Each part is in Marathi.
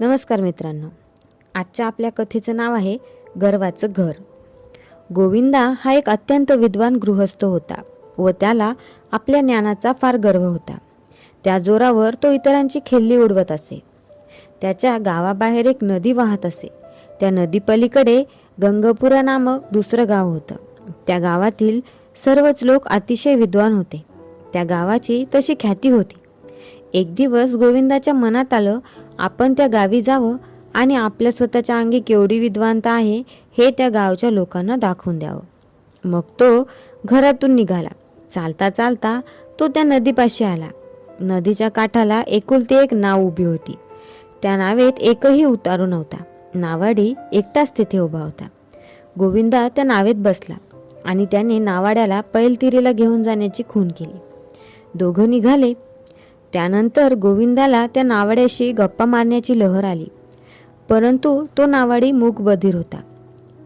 नमस्कार मित्रांनो. आजच्या आपल्या कथेचं नाव आहे गर्वाचं घर. गोविंदा हा एक अत्यंत विद्वान गृहस्थ होता व त्याला आपल्या ज्ञानाचा फार गर्व होता. त्या जोरावर तो इतरांची खिल्ली उडवत असे. त्याच्या गावाबाहेर एक नदी वाहत असे. त्या नदीपलीकडे गंगपुरा नामक दुसरं गाव होतं. त्या गावातील सर्वच लोक अतिशय विद्वान होते. त्या गावाची तशी ख्याती होती. एक दिवस गोविंदाच्या मनात आलं आपण त्या गावी जावं आणि आपल्या स्वतःच्या अंगी केवढी विद्वानता आहे हे त्या गावच्या लोकांना दाखवून द्यावं. मग तो घरातून निघाला. चालता चालता तो त्या नदीपाशी आला. नदीच्या काठाला एकुलती एक नाव उभी होती. त्या नावेत एकही उतारू नव्हता. नावाडी एकटाच तिथे उभा होता. गोविंदा त्या नावेत बसला आणि त्याने नावाड्याला पैलतिरीला घेऊन जाण्याची खून केली. दोघं निघाले. त्यानंतर गोविंदाला त्या नावाड्याशी गप्पा मारण्याची लहर आली. परंतु तो नावाडी मूक बधीर होता.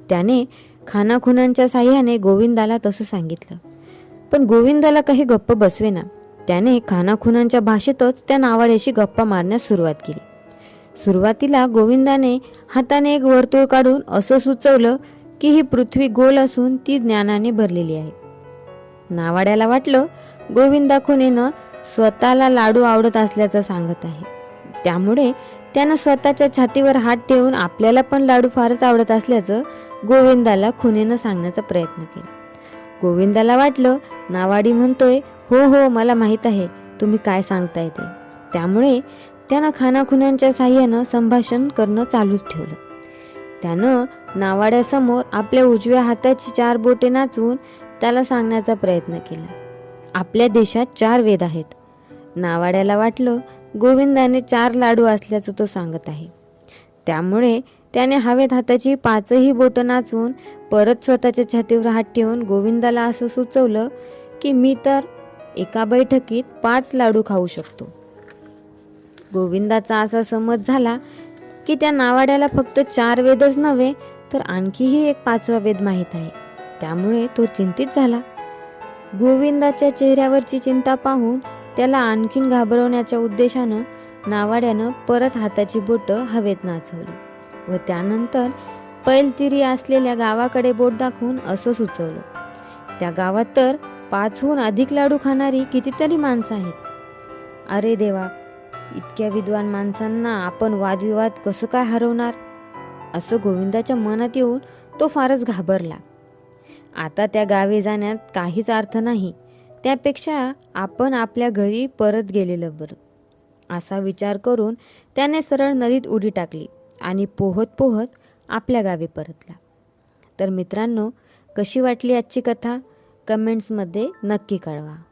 त्याने खानाखुनांच्या साह्याने गोविंदाला तसं सांगितलं. पण गोविंदाला काही गप्प बसवेना. त्याने खानाखुनांच्या भाषेतच त्या नावाड्याशी गप्पा मारण्यास सुरुवात केली. सुरुवातीला गोविंदाने हाताने एक वर्तुळ काढून असं सुचवलं की ही पृथ्वी गोल असून ती ज्ञानाने भरलेली आहे. नावाड्याला वाटलं गोविंदा खुनेनं स्वतःला लाडू आवडत असल्याचं सांगत आहे. त्यामुळे त्यानं स्वतःच्या छातीवर हात ठेवून आपल्याला पण लाडू फारच आवडत असल्याचं गोविंदाला खुनेनं सांगण्याचा प्रयत्न केला. गोविंदाला वाटलं नावाडी म्हणतोय हो हो मला माहीत आहे तुम्ही काय सांगताय ते. त्यामुळे त्यानं खानाखुनांच्या साह्यानं संभाषण करणं चालूच ठेवलं. त्यानं नावाड्यासमोर आपल्या उजव्या हाताची चार बोटे नाचून त्याला सांगण्याचा प्रयत्न केला. आपल्या देशात चार वेद आहेत. नावाड्याला वाटलं गोविंदाने चार लाडू असल्याचं तो सांगत आहे. त्यामुळे त्याने हवेत हाताची पाचही बोटं नाचून परत स्वतःच्या छातीवर हात ठेवून गोविंदाला असं सुचवलं की मी तर एका बैठकीत पाच लाडू खाऊ शकतो. गोविंदाचा असा समज झाला की त्या नावाड्याला फक्त चार वेदच नव्हे तर आणखीही एक पाचवा वेद माहीत आहे. त्यामुळे तो चिंतित झाला. गोविंदाच्या चेहऱ्यावरची चिंता पाहून त्याला आणखीन घाबरवण्याच्या उद्देशानं नावाड्यानं परत हाताची बोटं हवेत नाचवली व त्यानंतर पैलतिरी असलेल्या गावाकडे बोट दाखवून असं सुचवलं. त्या गावात तर पाचहून अधिक लाडू खाणारी कितीतरी माणसं आहेत. अरे देवा इतक्या विद्वान माणसांना आपण वादविवाद कसं काय हरवणार? असं गोविंदाच्या मनात येऊन तो फारच घाबरला. आता त्या गावी जाण्यात काहीच अर्थ नाही. त्यापेक्षा आपण आपल्या घरी परत गेलेलं बरं. असा विचार करून त्याने सरळ नदीत उडी टाकली आणि पोहत पोहत आपल्या गावी परतला. तर मित्रांनो कशी वाटली आजची कथा? कमेंट्समध्ये नक्की कळवा.